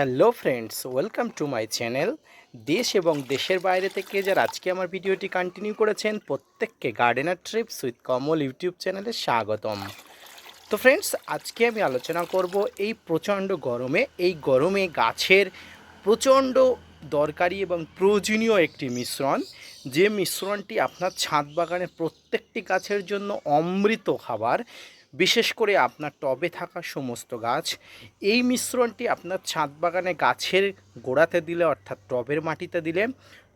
Hello friends, welcome to my channel. দেশ এবং দেশের বাইরে থেকে যারা আজকে আমার ভিডিওটি কন্টিনিউ করেছেন, প্রত্যেককে gardener trips with Kamal YouTube চ্যানেলে স্বাগতম। তো ফ্রেন্ডস, আজকে আমি আলোচনা করব এই প্রচণ্ড গরমে, এই গরমে গাছের প্রচণ্ড দরকারি এবং প্রয়োজনীয় একটি মিশ্রণ। যে মিশ্রণটি আপনার ছাদ বাগানের প্রত্যেকটি গাছের জন্য অমৃত খাবার বিশেষ করে আপনার টবে থাকা সমস্ত গাছ, এই মিশ্রণটি আপনার ছাদ বাগানে গাছের গোড়াতে দিলে, অর্থাৎ টবের মাটিতে দিলে,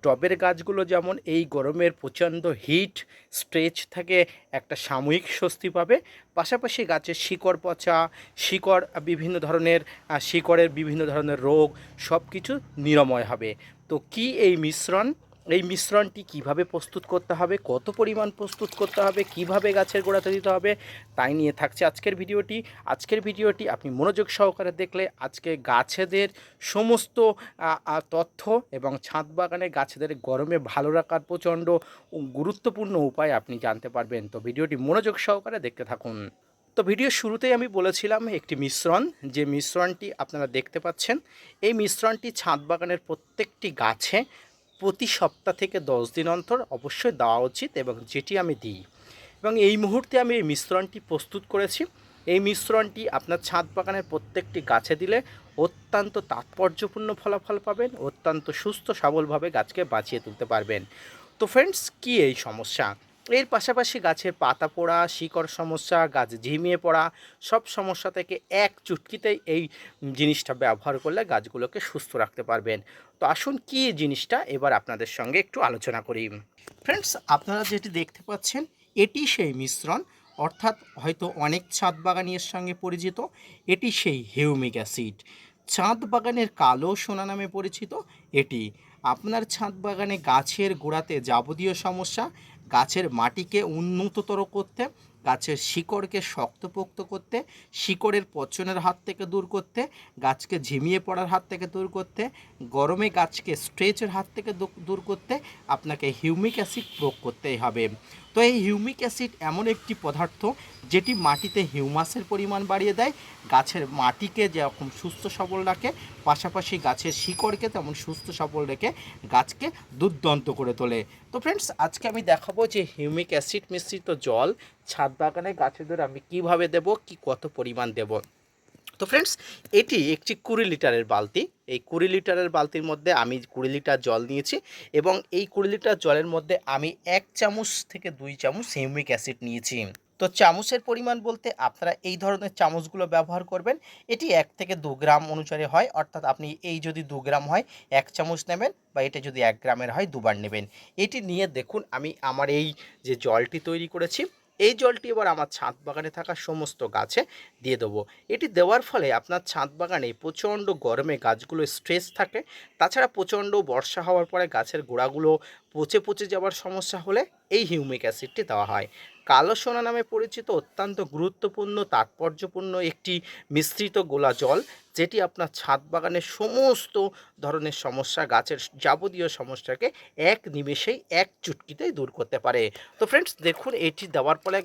টবের গাছগুলো যেমন এই গরমের প্রচণ্ড হিট, স্ট্রেচ থেকে একটা সাময়িক স্বস্তি পাবে, পাশাপাশি গাছের শিকড় পচা, শিকড় বিভিন্ন ধরনের শিকড়ের বিভিন্ন ধরনের রোগ সব কিছু নিরাময় হবে। তো কি এই মিশ্রণ? এই মিশ্রণটি কীভাবে প্রস্তুত করতে হবে, কত পরিমাণ প্রস্তুত করতে হবে, কীভাবে গাছের গোড়াতে দিতে হবে, তাই নিয়ে থাকছে আজকের ভিডিওটি। আজকের ভিডিওটি আপনি মনোযোগ সহকারে দেখলে আজকে গাছেদের সমস্ত তথ্য এবং ছাদ বাগানে গাছেদের গরমে ভালো রাখার প্রচণ্ড গুরুত্বপূর্ণ উপায় আপনি জানতে পারবেন। তো ভিডিওটি মনোযোগ সহকারে দেখতে থাকুন। তো ভিডিওর শুরুতেই আমি বলেছিলাম একটি মিশ্রণ, যে মিশ্রণটি আপনারা দেখতে পাচ্ছেন, এই মিশ্রণটি ছাদ বাগানের প্রত্যেকটি গাছে প্রতি সপ্তাহ থেকে দশ দিন অন্তর অবশ্যই দেওয়া উচিত এবং যেটি আমি দিই। এবং এই মুহূর্তে আমি এই মিশ্রণটি প্রস্তুত করেছি। এই মিশ্রণটি আপনার ছাদ বাগানের প্রত্যেকটি গাছে দিলে অত্যন্ত তাৎপর্যপূর্ণ ফলাফল পাবেন, অত্যন্ত সুস্থ সবলভাবে গাছকে বাঁচিয়ে তুলতে পারবেন। তো ফ্রেন্ডস কী এই সমস্যা? এর পাশাপাশি গাছের পাতা পোড়া, শিকড় সমস্যা, গাছ ঝিমিয়ে পড়া, সব সমস্যা থেকে এক চুটকিতেই এই জিনিসটা ব্যবহার করলে গাছগুলোকে সুস্থ রাখতে পারবেন। তো আসুন কি জিনিসটা? এবার আপনাদের সঙ্গে একটু আলোচনা করি। ফ্রেন্ডস আপনারা যেটি দেখতে পাচ্ছেন, এটি সেই মিশ্রণ, অর্থাৎ হয়তো অনেক ছাদ বাগানি এর সঙ্গে পরিচিত, এটি সেই হিউমিক অ্যাসিড। ছাদ বাগানের কালো সোনা নামে পরিচিত এটি। আপনার ছাদ বাগানে গাছের গোড়াতে যাবতীয় সমস্যা গাছের মাটিকে উন্নততর করতে, গাছের শিকড়কে শক্তপোক্ত করতে, শিকড়ের পচনের হাত থেকে দূর করতে, গাছকে ঝিমিয়ে পড়ার হাত থেকে দূর করতে, গরমে গাছকে স্ট্রেচের হাত থেকে দূর করতে আপনাকে হিউমিক অ্যাসিড প্রয়োগ করতেই হবে। তো এই হিউমিক অ্যাসিড এমন একটি পদার্থ যেটি মাটিতে হিউমাসের পরিমাণ বাড়িয়ে দেয়, গাছের মাটিকে যেরকম সুস্থ সবল রাখে, পাশাপাশি গাছের শিকড়কে তেমন সুস্থ সবল রেখে গাছকে দুর্দান্ত করে তোলে। তো ফ্রেন্ডস আজকে আমি দেখাবো যে হিউমিক অ্যাসিড মিশ্রিত জল ছাদ বাগানে গাছেদের আমি কীভাবে দেব, কি কত পরিমাণ দেব। তো ফ্রেন্ডস এটি একটি কুড়ি লিটারের বালতি। এই কুড়ি লিটারের বালতির মধ্যে আমি কুড়ি লিটার জল নিয়েছি এবং এই কুড়ি লিটার জলের মধ্যে আমি এক চামচ থেকে দুই চামচ হিউমিক অ্যাসিড নিয়েছি। তো চামচের পরিমাণ বলতে আপনারা এই ধরনের চামচগুলো ব্যবহার করবেন। এটি এক থেকে দু গ্রাম অনুসারে হয়, অর্থাৎ আপনি এই যদি দু গ্রাম হয়, এক চামচ নেবেন বা এটা যদি এক গ্রামের হয়, দুবার নেবেন। এটি নিয়ে দেখুন, আমি আমার এই যে জলটি তৈরি করেছি এই জলটি এবার আমার ছাদ বাগানে থাকা সমস্ত গাছে দিয়ে দেবো। এটি দেওয়ার ফলে আপনার ছাদ বাগানে প্রচণ্ড গরমে গাছগুলো স্ট্রেস থাকে। তাছাড়া প্রচণ্ড বর্ষা হওয়ার পরে গাছের গোড়াগুলো পচে পচে যাওয়ার সমস্যা হলে এই হিউমিক অ্যাসিডটি দেওয়া হয়। কালো সোনা নামে পরিচিত অত্যন্ত গুরুত্বপূর্ণ, তাৎপর্যপূর্ণ একটি মিশ্রিত গোলা জল, যেটি আপনার ছাদ বাগানের সমস্ত ধরনের সমস্যা, গাছের যাবতীয় সমস্যাকে এক নিমেষেই, এক চুটকিতেই দূর করতে পারে। তো ফ্রেন্ডস দেখুন, এটি দেওয়ার ফলে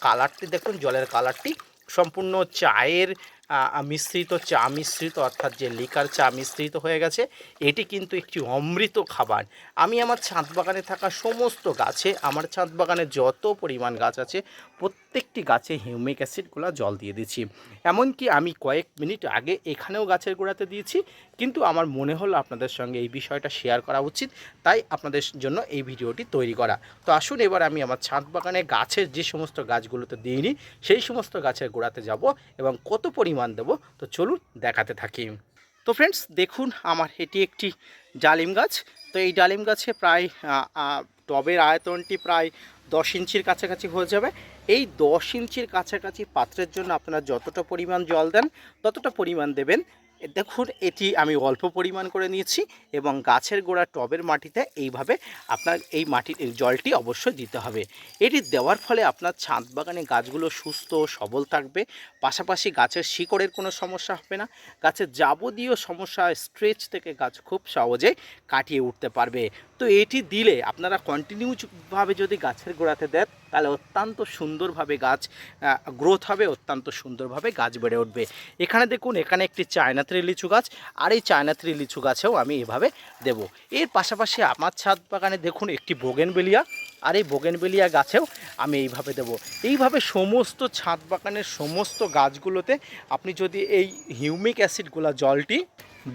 কালারটি দেখুন, জলের কালারটি সম্পূর্ণ চায়ের মিশ্রিত চা, মিশ্রিত অর্থাৎ যে লিকার চা মিশ্রিত হয়ে গেছে, এটি কিন্তু একটি অমৃত খাবার। আমি আমার ছাদ বাগানে থাকা সমস্ত গাছে, আমার ছাদ বাগানে যত পরিমাণ গাছ আছে, প্রত্যেকটি গাছে হিউমিক অ্যাসিডগুলো জল দিয়ে দিচ্ছি। এমনকি আমি কয়েক মিনিট আগে এখানেও গাছের গোড়াতে দিয়েছি, কিন্তু আমার মনে হলো আপনাদের সঙ্গে এই বিষয়টা শেয়ার করা উচিত, তাই আপনাদের জন্য এই ভিডিওটি তৈরি করা। তো আসুন এবার আমি আমার ছাদ বাগানে গাছের যে সমস্ত গাছগুলোতে দিইনি সেই সমস্ত গাছের গোড়াতে যাব এবং কত পরিমাণ দেব। তো চলুন দেখাতে থাকি। তো ফ্রেন্ডস দেখুন, আমার এটি একটি ডালিম গাছ। তো এই ডালিম গাছে প্রায় টবের আয়তনটি প্রায় দশ ইঞ্চির কাছাকাছি হয়ে যাবে। এই দশ ইঞ্চির কাছাকাছি পাত্রের জন্য আপনারা যতটা পরিমাণ জল দেন, ততটা পরিমাণ দেবেন। দেখুন, এটি আমি অল্প পরিমাণ করে নিয়েছি এবং গাছের গোড়া টবের মাটিতে এইভাবে আপনার এই মাটির জলটি অবশ্যই দিতে হবে। এটি দেওয়ার ফলে আপনার ছাদ বাগানে গাছগুলো সুস্থ ও সবল থাকবে। পাশাপাশি গাছের শিকড়ের কোনো সমস্যা হবে না। গাছের যাবতীয় সমস্যা, স্ট্রেচ থেকে গাছ খুব সহজে কাটিয়ে উঠতে পারবে। তো এটি দিলে আপনারা কন্টিনিউভাবে যদি গাছের গোড়াতে দেন, তাহলে অত্যন্ত সুন্দরভাবে গাছ গ্রোথ হবে, অত্যন্ত সুন্দরভাবে গাছ বেড়ে উঠবে। এখানে দেখুন, এখানে একটি চায়নাত্রি লিচু গাছ, আর এই চায়নাত্রি লিচু গাছেও আমি এভাবে দেব। এর পাশাপাশি আমার ছাদ বাগানে দেখুন, একটি বোগেনবেলিয়া আর এই বোগেনবেলিয়া গাছেও আমি এইভাবে দেব। এইভাবে সমস্ত ছাদ বাগানের সমস্ত গাছগুলোতে আপনি যদি এই হিউমিক অ্যাসিডগুলো জলটি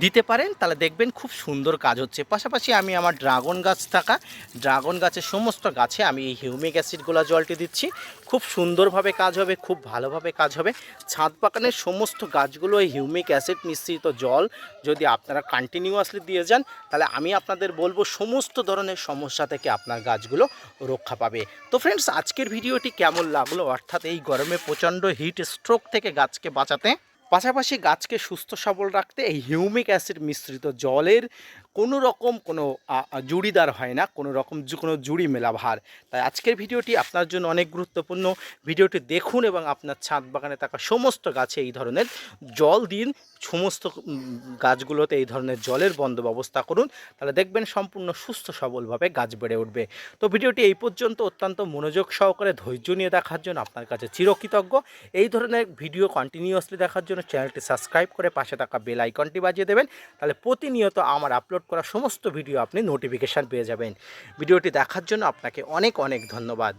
দিতে পারেন, তাহলে দেখবেন খুব সুন্দর কাজ হচ্ছে। পাশাপাশি আমি আমার ড্রাগন গাছ থাকা, ড্রাগন গাছের সমস্ত গাছে আমি এই হিউমিক অ্যাসিডগুলো জলটি দিচ্ছি। খুব সুন্দরভাবে কাজ হবে, খুব ভালোভাবে কাজ হবে। ছাদ বাগানের সমস্ত গাছগুলো এই হিউমিক অ্যাসিড মিশ্রিত জল যদি আপনারা কন্টিনিউয়াসলি দিয়ে যান, তাহলে আমি আপনাদের বলব সমস্ত ধরনের সমস্যা থেকে আপনার গাছগুলো রক্ষা পাবে। তো ফ্রেন্ডস আজকের ভিডিওটি কেমন লাগল? অর্থাৎ এই গরমে প্রচণ্ড হিট স্ট্রোক থেকে গাছকে বাঁচাতে, পাশাপাশি গাছকে সুস্থ সবল রাখতে এই হিউমিক অ্যাসিড মিশ্রিত জলের কোনো রকম কোনো জুড়িদার হয় না, কোনো রকম কোনো জুড়ি মেলা ভার তাই আজকের ভিডিওটি আপনার জন্য অনেক গুরুত্বপূর্ণ। ভিডিওটি দেখুন এবং আপনার ছাদ বাগানে থাকা সমস্ত গাছে এই ধরনের জল দিন। সমস্ত গাছগুলোতে এই ধরনের জলের বন্ধ ব্যবস্থা করুন, তাহলে দেখবেন সম্পূর্ণ সুস্থ সবলভাবে গাছ বেড়ে উঠবে। তো ভিডিওটি এই পর্যন্ত, অত্যন্ত মনোযোগ সহকারে ধৈর্য নিয়ে দেখার জন্য আপনার কাছে চিরকৃতজ্ঞ। এই ধরনের ভিডিও কন্টিনিউয়াসলি দেখার জন্য চ্যানেলটি সাবস্ক্রাইব করে পাশে থাকা বেল আইকনটি বাজিয়ে দেবেন, তাহলে প্রতিনিয়ত আমার আপলোড করা সমস্ত ভিডিও আপনি নোটিফিকেশান পেয়ে যাবেন। ভিডিওটি দেখার জন্য আপনাকে অনেক অনেক ধন্যবাদ।